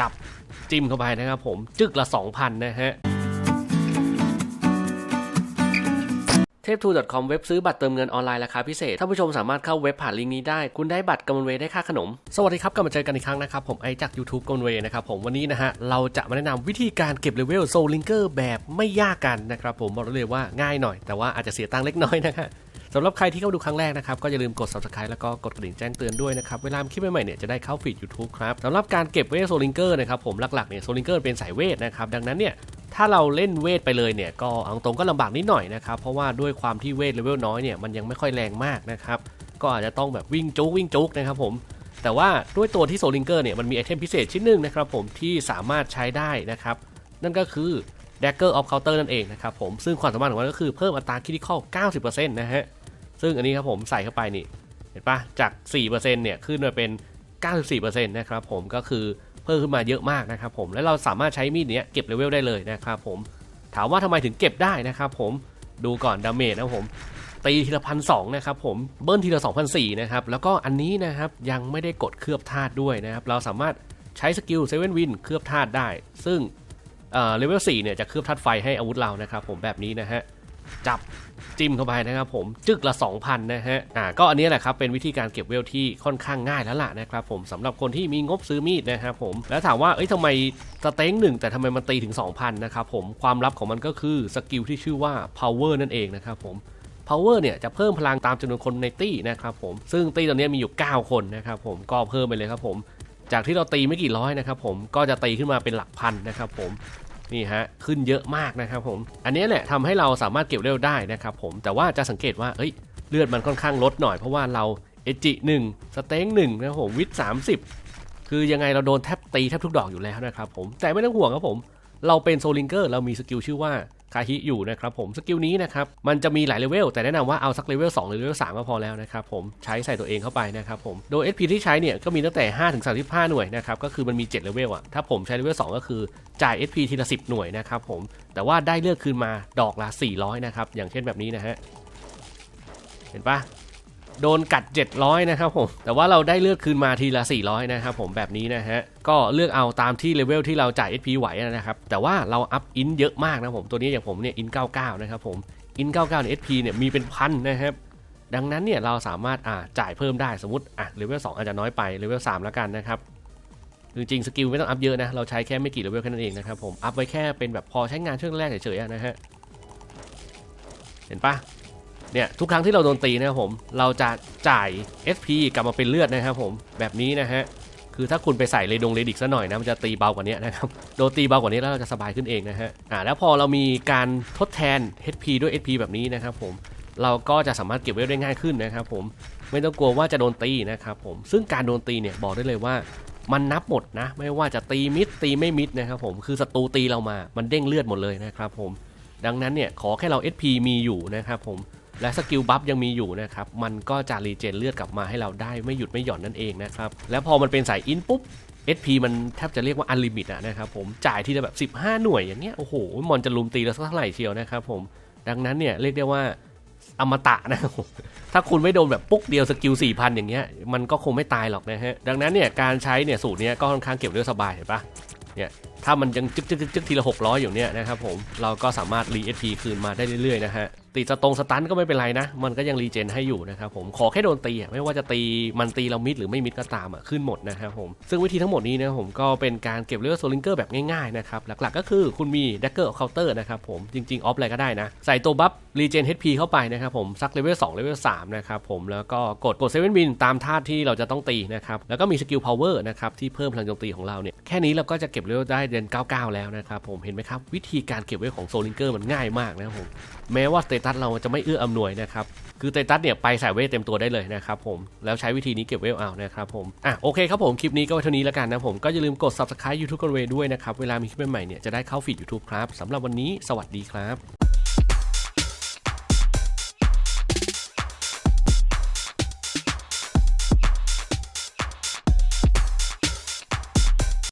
จับจิ้มเข้าไปนะครับผมจึกละ 2,000 นะฮะเทพทู .com เว็บซื้อบัตรเติมเงินออนไลน์ราคาพิเศษ ท่านผู้ชมสามารถเข้าเว็บผ่านลิงก์นี้ได้ คุณได้บัตรกำมะเวได้ค่าขนม สวัสดีครับกลับมาเจอกันอีกครั้งนะครับ ผมไอจาก YouTube กำมะเวนะครับผมวันนี้นะฮะ เราจะมาแนะนำวิธีการเก็บเลเวลโซลิงเกอร์แบบไม่ยากกันนะครับผมบอกเลยว่าง่ายหน่อย แต่ว่าอาจจะเสียตังค์เล็กน้อยนะฮะ สำหรับใครที่เข้าดูครั้งแรกนะครับ ก็อย่าลืมกด subscribe แล้วก็กดกระดิ่งแจ้งเตือนด้วยนะครับ เวลามีคลิปใหม่ๆเนี่ยจะได้เข้าฟีด YouTube ครับสำหรับการเก็บเวทโซลิงเกอร์นะครับผมหลักๆเนี่ยโซลิงเกอร์เป็นสายเวทนะครับดังนั้นเนี่ยถ้าเราเล่นเวทไปเลยเนี่ยก็เอาตรงก็ลำบากนิดหน่อยนะครับเพราะว่าด้วยความที่เวทเลเวลน้อยเนี่ยมันยังไม่ค่อยแรงมากนะครับก็อาจจะต้องแบบวิ่งจุกวิ่งจุกนะครับผมแต่ว่าด้วยตัวที่โซลิงเกอร์เนี่ยมันมีไอเทมพิเศษชิ้นหนึ่งนะครับผมที่สามารถใช้ได้นะครับนั่นก็คือ Dagger of Counter นั่นเองนะครับผมซึ่งความสามารถของมันก็คือเพิ่มอัตราคิดิคอล90%นะฮะ ซึ่งอันนี้ครับผมใส่เข้าไปนี่ เห็นปะจาก 4%เนี่ยขึ้นมาเป็น 94%นะครับผมก็คือเพิ่มขึ้นมาเยอะมากนะครับผมและเราสามารถใช้มีดเนี้ยเก็บเลเวลได้เลยนะครับผมถามว่าทำไมถึงเก็บได้นะครับผมดูก่อนดาเมจนะครับผมตีทีละพันสองนะครับผมเบิ้ลทีละ2,004นะครับแล้วก็อันนี้นะครับยังไม่ได้กดเคลือบธาตุด้วยนะครับเราสามารถใช้สกิลเซเว่นวินเคลือบธาตุได้ ซึ่งเลเวล4เนี่ยจะเคลือบธาตุไฟให้อาวุธเรานะครับผมแบบนี้นะฮะ จับจิ้มเข้าไปนะครับผมจึกละ 2,000 นะฮะอ่าก็อันนี้แหละครับเป็นวิธีการเก็บเวลที่ค่อนข้างง่ายแล้วล่ะนะครับผมสำหรับคนที่มีงบซื้อมีดนะครับผมแล้วถามว่าเอ้ยทำไมสเต็งหนึ่งแต่ทำไมมันตีถึง 2,000 นะครับผมความลับของมันก็คือสกิลที่ชื่อว่า power นั่นเองนะครับผม power เนี่ยจะเพิ่มพลังตามจำนวนคนในตี้นะครับผมซึ่งตี้ตอนนี้มีอยู่ 9 คนนะครับผมก็เพิ่มไปเลยครับผมจากที่เราตีไม่กี่ร้อยนะครับผมก็จะตีขึ้นมาเป็นหลักพันนะครับผม นี่ฮะขึ้นเยอะมากนะครับผม อันนี้แหละทำให้เราสามารถเก็บเร็วได้นะครับผมแต่ว่าจะสังเกตว่าเอ้ยเลือดมันค่อนข้างลดหน่อยเพราะว่าเราเอจิหนึ่งสเต็งหนึ่งนะครับผมวิทสามสิบคือยังไงเราโดนแทบตีแทบทุกดอกอยู่แล้วนะครับผมแต่ไม่ต้องห่วงครับผม เราเป็นโซลิงเกอร์เรามีสกิลชื่อว่า คาฮิอยู่นะครับผมสกิลนี้นะครับมันจะมีหลายเลเวลแต่แนะนำว่าเอาสักเลเวล2หรือเลเวล3ก็พอแล้วนะครับผมใช้ใส่ตัวเองเข้าไปนะครับผมโดย SP ที่ใช้เนี่ยก็มีตั้งแต่5ถึง35 หน่วยนะครับก็คือมันมี7เลเวลอะถ้าผมใช้เลเวล2ก็คือจ่าย SP ทีละ10 หน่วยนะครับผมแต่ว่าได้เลือกคืนมาดอกละ400นะครับอย่างเช่นแบบนี้นะฮะเห็นปะ โดนกัด 700 นะครับผม แต่ว่าเราได้เลือกคืนมาทีละ 400 นะครับผมแบบนี้นะฮะ ก็เลือกเอาตามที่เลเวลที่เราจ่าย SP ไหวนะครับ แต่ว่าเราอัพอินเยอะมากนะผม ตัวนี้อย่างผมเนี่ยอิน 99 นะครับผม อิน 99เนี่ย SP เนี่ยมีเป็นพันนะครับ ดังนั้นเนี่ยเราสามารถอ่าจ่ายเพิ่มได้สมมติอะเลเวล 2 อาจจะน้อยไปเลเวล 3 แล้วกันนะครับจริงๆสกิลไม่ต้องอัพเยอะนะเราใช้แค่ไม่กี่เลเวลแค่นั้นเองนะครับผมอัพไว้แค่เป็นแบบพอใช้งานช่วงแรกเฉยๆนะฮะเห็นปะ เนี่ยทุกครั้งที่เราโดนตีนะครับผมเราจะจ่าย SP กลับมาเป็นเลือดนะครับผมแบบนี้นะฮะคือถ้าคุณไปใส่เรดงเรดิกซะหน่อยนะมันจะตีเบากว่านี้นะครับโดนตีเบากว่านี้แล้วเราจะสบายขึ้นเองนะฮะอ่าแล้วพอเรามีการทดแทน HP ด้วย SP แบบนี้นะครับผมเราก็จะสามารถเก็บเวลได้ง่ายขึ้นนะครับผมไม่ต้องกลัวว่าจะโดนตีนะครับผมซึ่งการโดนตีเนี่ยบอกได้เลยว่ามันนับหมดนะ ไม่ว่าจะตีมิดตีไม่มิดนะครับผมคือศัตรูตีเรามามันเด้งเลือดหมดเลยนะครับผมดังนั้นเนี่ยขอแค่เรา SP มีอยู่นะครับผม และสกิลบัฟยังมีอยู่นะครับมันก็จะรีเจนเลือดกลับมาให้เราได้ไม่หยุดไม่หย่อนนั่นเองนะครับแล้วพอมันเป็นสายอินปุ๊บ SP มันแทบจะเรียกว่าอันลิมิตอะนะครับผมจ่ายทีละแบบ 15 หน่วยอย่างเงี้ยโอ้โหมอนจะลุมตีเราสักเท่าไหร่เชียวนะครับผมดังนั้นเนี่ยเรียกได้ว่าอมตะนะถ้าคุณไม่โดนแบบปุ๊กเดียวสกิล4,000 อย่างเงี้ยมันก็คงไม่ตายหรอกนะฮะดังนั้นเนี่ยการใช้เนี่ยสูตรเนี้ยก็ค่อนข้างเก็บเลือดสบายเห็นปะเนี่ยถ้ามันยังจึ๊กจึ๊กจึ๊กจึ๊กทีละ600 อยู่เนี่ยนะครับผมเราก็สามารถรีเอพีคืนมาได้เรื่อยๆนะฮะ ตีสตรงสตันก็ไม่เป็นไรนะ มันก็ยังรีเจนให้อยู่นะครับผมขอแค่โดนตีไม่ว่าจะตีมันตีเรามิดหรือไม่มิดก็ตามอะขึ้นหมดนะครับผมซึ่งวิธีทั้งหมดนี้นะผมก็เป็นการเก็บเลือดโซลิงเกอร์แบบง่ายๆนะครับหลักๆก็คือคุณมีดักเกอร์เคาน์เตอร์นะครับผมจริงๆออฟอะไรก็ได้นะใส่ตัวบัฟรีเจน HP เข้าไปนะครับผมสักเลเวล2เลเวล3นะครับผมแล้วก็กดกดเซเว่นวินตามท่าที่เราจะต้องตีนะครับแล้วก็มีสกิลพาวเวอร์นะครับที่เพิ่มพลังโจมตีของเราเนี่ยแค่นี้เราก็จะเก็บเลเวลได้เดือน99 แล้วนะครับผมเห็นไหมครับวิธีการเก็บเวลของโซลิงเกอร์มันง่ายมากนะครับผมแม้ว่าสเตตัสเราจะไม่เอื้ออำนวยนะครับคือสเตตัสเนี่ยไปใส่เวทเต็มตัวได้เลยนะครับผมแล้วใช้วิธีนี้เก็บเวลเอานะครับผมอะโอเคครับผมคลิปนี้ก็เท่านี้แล้วกันนะผมก็อย่าลืมกด subscribe YouTube กันเวด้วยนะครับเวลามีคลิปใหม่ๆเนี่ยจะได้เข้าฟีด YouTube ครับสำหรับวันนี้สวัสดีครับ